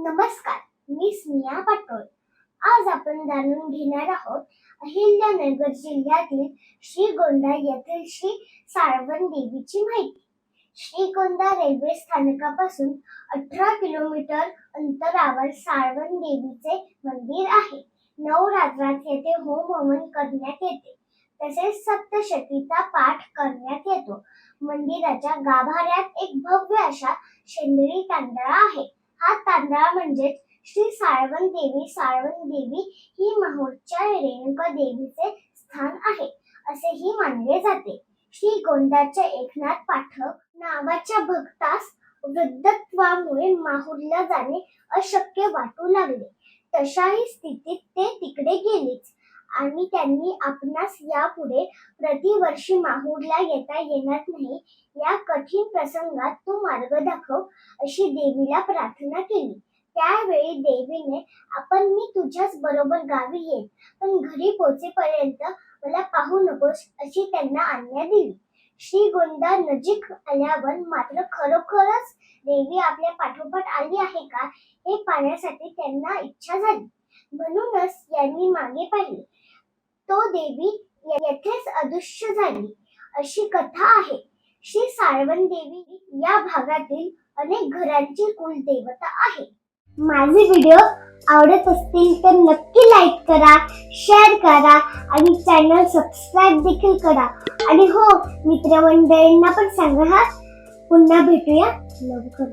नमस्कार मी स्मिया पाटोळ. आज आपण जाणून घेणार आहोत अहिल्यानगर जिल्ह्यातील श्रीगोंदा येथील श्री साळवण देवीची माहिती. श्रीगोंदा रेल्वे स्थानकापासून अठरा किलोमीटर अंतरावर साळवण देवीचे मंदिर आहे. नवरात्रात येथे होम हवन करण्यात येते. तसेच सप्तशतीचा पाठ करण्यात येतो. मंदिराच्या गाभाऱ्यात एक भव्य अशा शेंदरी तांदळा आहे. हा तांदळा म्हणजेच श्री साळवण देवी साळवण देवी ही माहूरच्या रेणुका देवीचे स्थान आहे असेही मानले जाते. श्री गोंदाच्या एकनाथ पाठक नावाच्या भक्तास वृद्धत्वामुळे माहूरला जाणे अशक्य वाटू लागले. तशाही स्थितीत ते तिकडे गेलेच. आणि त्यांनी आपणास यापुढे प्रतिवर्षी माहूरला येता येणार नाही. या कठीण प्रसंगात तू मार्ग दाखव अशी देवीला प्रार्थना केली. त्यावेळी देवीने आपण मी तुझ्याच बरोबर गावी येईल पण घरी पोचेपर्यंत मला पाहू नकोस अशी त्यांना आज्ञा दिली. श्रीगोंदा नजीक आल्यावर मात्र खरोखरच देवी आपल्या पाठोपाठ आली आहे का हे पाहण्यासाठी त्यांना इच्छा झाली. म्हणूनच यांनी मागे पाहिले. तो देवी येथेच अदृश्य झाली. अशी कथा आहे. श्री साळवण देवी या भागातील अनेक घरांची कुलदेवता आहे. माझे व्हिडिओ आवडत असतील तर नक्की लाईक करा शेअर करा आणि चॅनल सबस्क्राईब देखील करा. आणि हो मित्रमंडळींना पण सांगा हा. पुन्हा भेटूया लवकर